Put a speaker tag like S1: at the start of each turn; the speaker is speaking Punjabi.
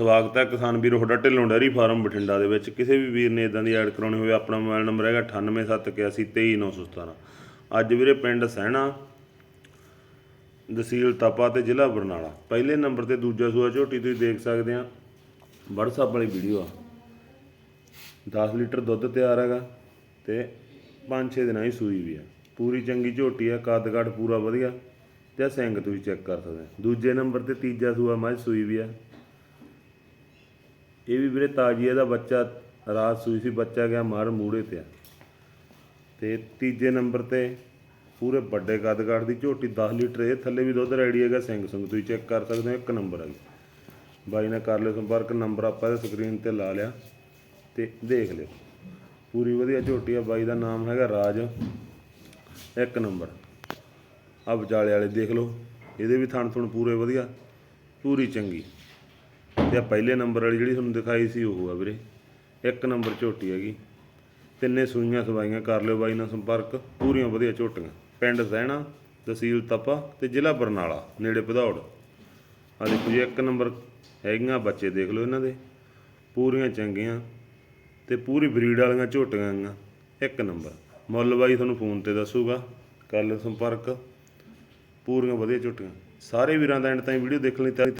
S1: ਸਵਾਗਤ ਹੈ ਕਿਸਾਨ ਵੀਰ, ਤੁਹਾਡਾ ਢਿੱਲੋਂ ਡੈਰੀ ਫਾਰਮ ਬਠਿੰਡਾ ਦੇ ਵਿੱਚ। ਕਿਸੇ ਵੀ ਵੀਰ ਨੇ ਇਦਾਂ ਦੀ ਐਡ ਕਰਾਉਣੀ ਹੋਵੇ, ਆਪਣਾ ਮੋਬਾਈਲ ਨੰਬਰ ਹੈਗਾ 9871823917 ਅੱਜ ਵੀਰੇ ਪਿੰਡ ਸਹਿਣਾ, ਤਹਿਸੀਲ ਤਪਾ ਤੇ ਜ਼ਿਲ੍ਹਾ ਬਰਨਾਲਾ। ਪਹਿਲੇ ਨੰਬਰ ਤੇ ਦੂਜਾ ਸੂਆ ਝੋਟੀ ਤੁਸੀਂ ਦੇਖ ਸਕਦੇ ਆ। WhatsApp ਵਾਲੀ ਵੀਡੀਓ ਆ। 10 ਲੀਟਰ ਦੁੱਧ ਤਿਆਰ ਹੈਗਾ ਤੇ 5-6 ਦਿਨਾਂ ਦੀ ਸੂਈ ਵੀ ਆ। ਪੂਰੀ ਚੰਗੀ ਝੋਟੀ ਆ, ਕੱਦ ਕੱਦ ਪੂਰਾ ਵਧੀਆ। ਤੇ ਸਿੰਗ ਤੁਸੀਂ ਚੈੱਕ ਕਰ ਸਕਦੇ ਦੂਜੇ ਨੰਬਰ ਤੇ ਤੀਜਾ ਸੂਆ ਮੱਝ ਸੂਈ ਵੀ ਆ। ਇਹ ਵੀ ਵੀਰੇ ਤਾਜੀ ਇਹਦਾ ਬੱਚਾ, ਰਾਤ ਸੂਈ ਸੀ, ਬੱਚਾ ਗਿਆ ਮਾਰ ਮੂੜੇ ਤੇ ਆ ਤੇ ਤੀਜੇ ਨੰਬਰ ਤੇ ਪੂਰੇ ਵੱਡੇ ਕੱਦ ਕੱਦ ਦੀ ਝੋਟੀ 10 ਲੀਟਰ ਇਹ ਥੱਲੇ ਵੀ ਦੁੱਧ ਰੈਡੀ ਹੈਗਾ, ਸਿੰਘ ਸੰਗ ਤੁਸੀਂ ਚੈੱਕ ਕਰ ਸਕਦੇ ਹੋ, ਇੱਕ ਨੰਬਰ ਹੈ ਜੀ ਬਾਈ ਨੇ ਕਰ ਲਿਓ ਸੰਪਰਕ, ਨੰਬਰ ਆਪਾਂ ਇਹਦੇ ਸਕਰੀਨ ਤੇ ਲਾ ਲਿਆ ਤੇ ਦੇਖ ਲਿਓ। ਪੂਰੀ ਵਧੀਆ ਝੋਟੀ ਆ, ਬਾਈ ਦਾ ਨਾਮ ਹੈਗਾ ਰਾਜ, ਇੱਕ ਨੰਬਰ। ਆ ਵਿਚਾਲੇ ਵਾਲੇ ਦੇਖ ਲਓ, ਇਹਦੇ ਵੀ ਥਣ ਥੁਣ ਪੂਰੇ ਵਧੀਆ, ਪੂਰੀ ਚੰਗੀ। ਤੇ ਆ ਪਹਿਲੇ ਨੰਬਰ ਵਾਲੀ ਜਿਹੜੀ ਤੁਹਾਨੂੰ ਦਿਖਾਈ ਸੀ ਉਹ ਆ ਵੀਰੇ। ਇੱਕ ਨੰਬਰ ਝੋਟੀ ਹੈਗੀ। ਤਿੰਨੇ ਸੂਈਆਂ ਸਵਾਈਆਂ, ਕਰ ਲਿਓ ਬਾਈ ਨਾਲ ਸੰਪਰਕ। ਪੂਰੀਆਂ ਵਧੀਆ ਝੋਟੀਆਂ। ਪਿੰਡ ਸਹਿਣਾ, ਤਹਿਸੀਲ ਤਪਾ ਤੇ ਜ਼ਿਲ੍ਹਾ ਬਰਨਾਲਾ, ਨੇੜੇ ਭਦੌੜ। ਆ ਦੇਖੋ ਜੀ, ਇੱਕ ਨੰਬਰ ਹੈਗੀਆਂ, ਬੱਚੇ ਦੇਖ ਲਓ ਇਹਨਾਂ ਦੇ। ਪੂਰੀਆਂ ਚੰਗੀਆਂ ਤੇ ਪੂਰੀ ਬਰੀਡ ਵਾਲੀਆਂ ਝੋਟੀਆਂ ਹੈਗੀਆਂ। ਇੱਕ ਨੰਬਰ। ਮੁੱਲ ਬਾਈ ਤੁਹਾਨੂੰ ਫੋਨ ਤੇ ਦੱਸੂਗਾ। ਕਰ ਲਿਓ ਸੰਪਰਕ। ਪੂਰੀਆਂ ਵਧੀਆ ਝੋਟੀਆਂ। ਸਾਰੇ ਵੀਰਾਂ ਦਾ ਐਂਡ ਤਾਈਂ ਵੀਡੀਓ ਦੇਖਣ ਲਈ ਤਿਆਰ